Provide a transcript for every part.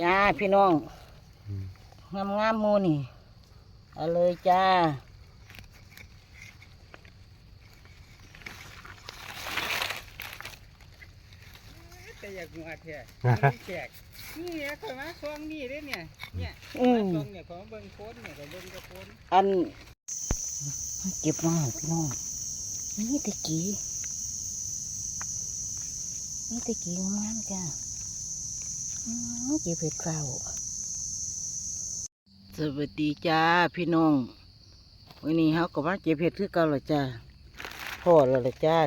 จ้าพี่น้องงามงามๆหมูนี่เอาเลยจ้าแต่อยากงัวแท้ไม่แจกนี่แหละข่อยมาซองนี่เด้เนี่ยเนี่ยอืมซองเนี่ยของเบิ่งโคนเนี่ยก็เบิ่งกระโคนอันเก็บมาให้พี่น้องนี่ตะกี้นี่ตะกี้งามๆจ้าอืม เก็บเห็ดเฝ้าสวัสดีจ้าพี่น้องวันนี้เขาก็มาเก็บเห็ดคือเก่าและจ้าพ่อแล้วละจ้า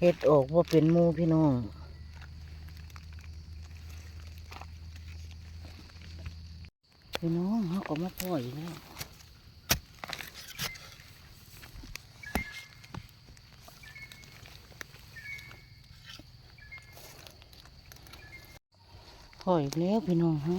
เห็ดออกว่าเป็นมูพี่น้องพี่น้องเขาก็มาปล่อยแล้ว ปล่อยแล้วพี่น้องฮะ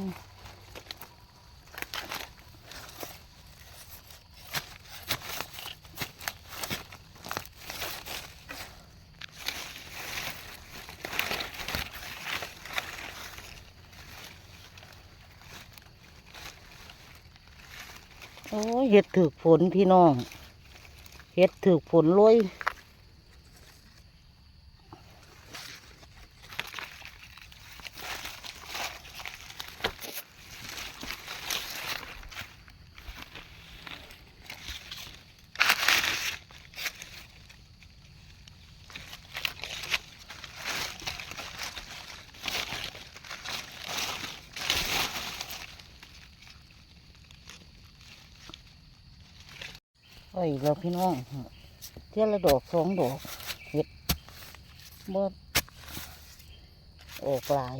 โอ้เห็ดถือฝนพี่น้อง เห็ดถือฝนเลย โอ้ยเราพี่น้องเท่าละดอกสองดอกเห็ดบ่ออกหลาย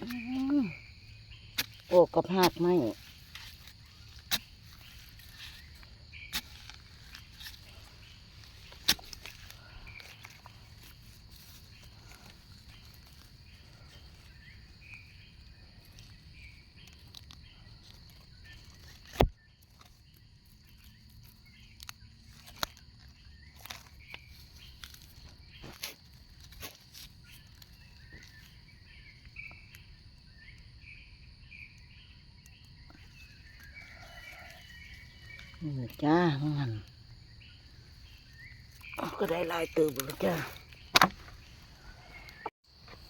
อืมโอ้กับหากไหม จ้ามันอ้าวก็ได้ลายตื่นแล้วจ้า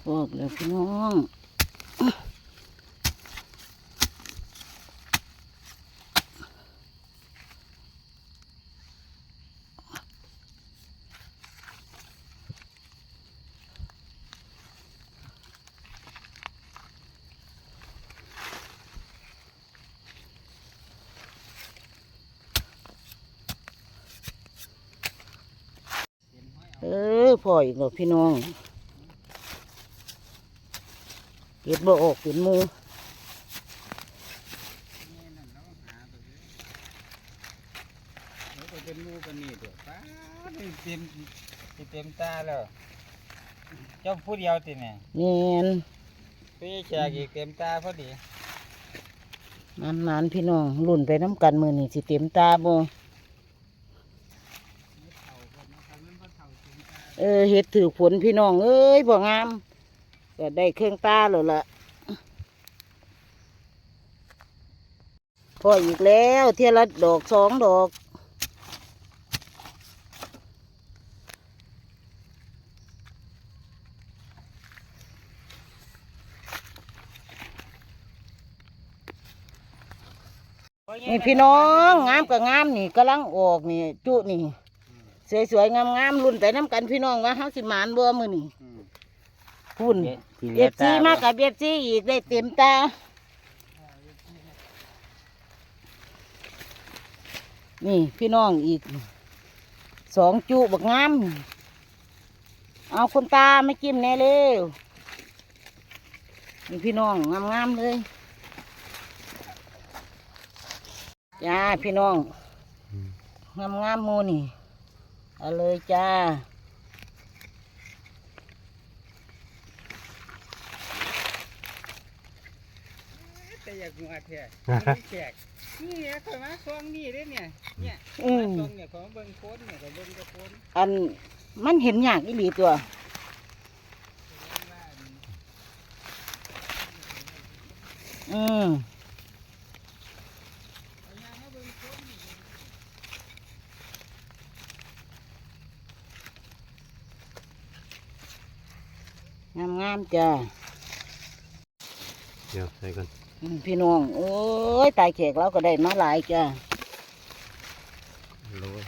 บอกแล้วพี่น้อง เออ พ่ออีกแล้วพี่น้องเก็บบ่ออกเป็นหมูนี่นั่นเราหาตัวนี้แล้วก็เป็นหมูกันนี่ตัวป้าดนี่เต็มสิเต็มตาแล้วเจ้าผู้เดียวติเนี่ยเนียนพี่แขกอีกเต็มตาพอดีนานนานๆพี่น้องรุ่นไปน้ำกันมือนี่สิเต็มตาบ่ ออเฮ็ดถือผลพี่น้องเอ้ยบ่งามก็ได้เครื่องตาแล้วล่ะพออีกแล้วเที่ยละดอกสองดอกนี่พี่น้องงามกับงามนี่กำลังออกนี่จุนี่ สวยๆงามๆรุ่นไปน้ำกันพี่น้องว่าเฮาสิหมานบ่มื้อนี้พุ่นเบียเซีมากกับเยฟซีอีกได้เต็มตานี่พี่น้องอีกสองจุบงามเอาคนตาไม่จิ้มแน่เร็วนี่พี่น้องงามๆเลยจ้าพี่น้องงามๆโมนี่ เอาเลยจ้า แต่อยากงัวแท้มีแขกนี่เนี่ยข่อยมาซองนี่เด้เนี่ย เนี่ยอืมซองเนี่ยของเบิ่งโคนเนี่ยก็เบิ่งแต่โคนอันมันเห็นยากอีหลีตัว อืมงามงามๆจ้าเดี๋ยวใส่กันอืมพี่น้องโอ้ยตายแขกเราก็ได้มาหลายจ้าโรย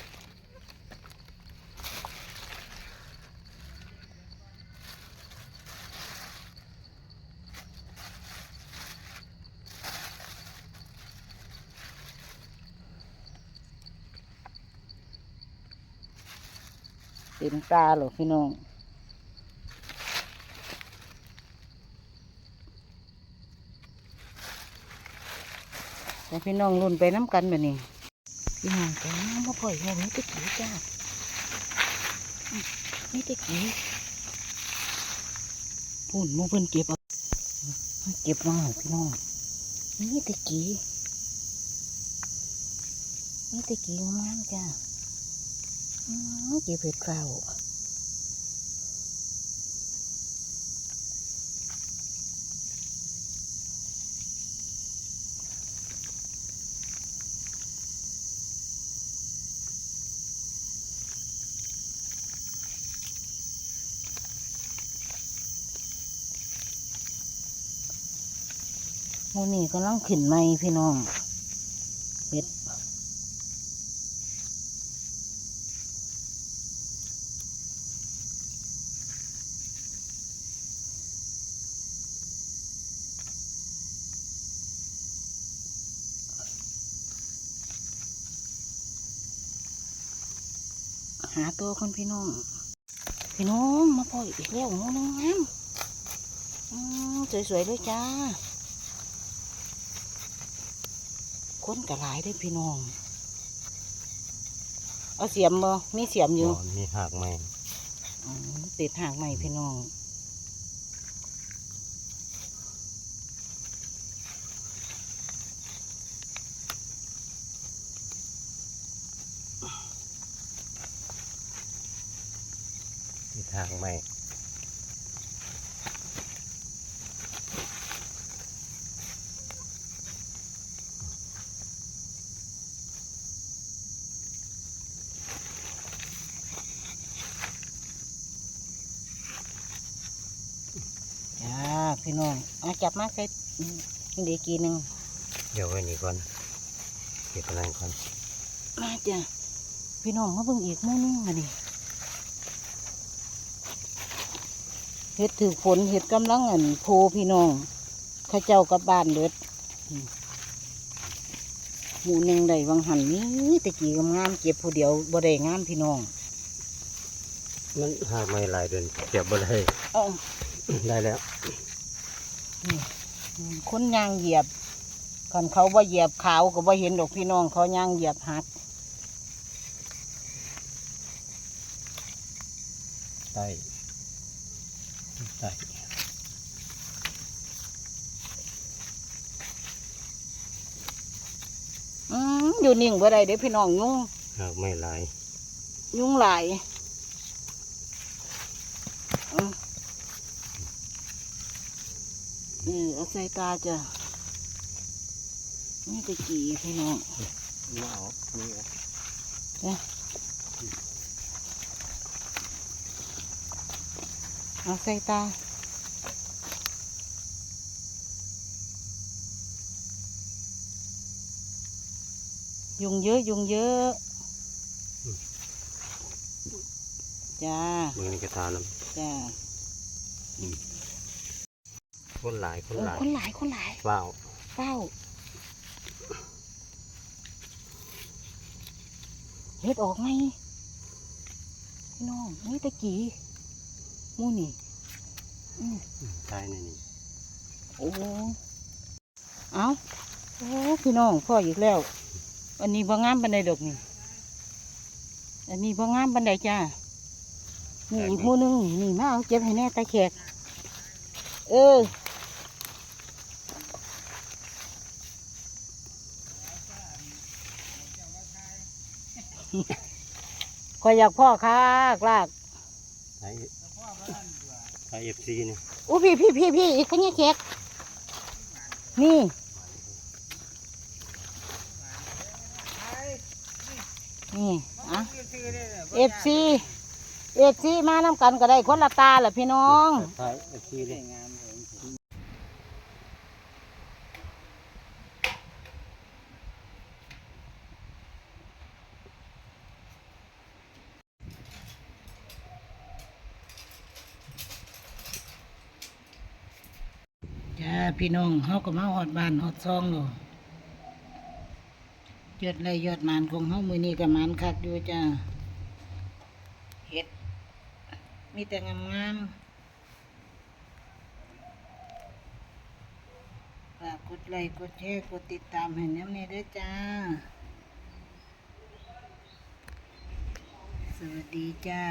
เต็มตาหรอกพี่น้อง แต่พี่น้องรุ่นไปน้ำกันแบบนี้พี่น้องจ้ามาปล่อยแค่นี้ตะกี้จ้าอืมนี่ตะกี้พูนหมูเพิ่นเก็บเอาเก็บมาให้พี่น้องนี่ตะกี้นี่ตะกี้งามๆจ้าอืมเก็บเห็ดเฝ้า มนี่กำลังขึ้นไหมพี่น้องเห็ดหาตัวคนพี่น้อง พี่น้องมาปล่อยอีกแล้วงูนึงงามอืมสวยๆเลยจ้า คนกระหลายได้อพี่น้อง เอาเสียมบ่มีเสียมอยู่บ่มีหากไหมอืมติดหางใหม่พี่น้องมีทางไหม จ้าพี่ น้องเอาจับมาใส่อืมเด็กกีหนึ่งเดี๋ยวไว้นี่ก่อนเก็บอะไรก่อนมาจ้ะพี่น้องมาเบิ่งอีกหมู่หนึงมาดิเห็ดถือฝนเห็ดกำลังอันโพพี่น้องเข้าเจ้ากลับบ้านเด็ดอืมหมู่หนึ่งได้วังหันนี้ตะกี้กงามๆเก็บผู้เดียวบ่ได้งามพี่น้อง มันหากไหมหลายเดือนเก็บบ่ได้เอ้าได้แล้วอืม คนยางเหยียบก่อนเขาว่าเหยียบขาวก็ว่าเห็นดอกพี่น้องเขายางเหยียบหักได้ได้อืมอยู่นิ่งบ่ได้เดี๋ยวพี่น้องยุ่งหากไหมหลาย ยุ่งหลายอืม เออเอาใส่ตาจ้ะนี่ตะกี้พี่น้องมาเอานี่นะเอาใส่ตายุงเยอะยุงเยอะจ้ามือนี่กระทาน้จ้าำ คนหลายคนโอ้หลายคนหลายคนหลายว้าวเฝ้าเฮ็ดออกไงพี่น้องนี่ตะกี้หมูนี่อืมตายในนี่โอ้เอาโอ้พี่น้องพ่ออีกแล้ว อันนี้บ่งามบันไดดอกนี่ อันนี้บ่งามบันไดจ้านี่อีกหมูหนึงนี่นี่มาเอาเก็บให้แน่ตาแขก เออ คอยอยากพ่อค่ะกลากตายตายเอฟซีนี่อู้พี่พี่พี่พี่อีกคนนี้แขกนี่นี่อะเอฟซีเอฟซีมานำกันก็ได้คนละตาแหละพี่น้องตายเอฟซีเลย งามเลย จ้า พี่น้องเฮาก็มาฮอดบ้านฮอดซองแล้วยอดไรยอดหมานของเฮามือนี้ก็หมานคักอยู่จ้าเฮ็ด มีแต่งามๆฝากกดไลค์กดแชร์กดติดตามให้น้ำเนเด้อจ้า สวัสดีจ้า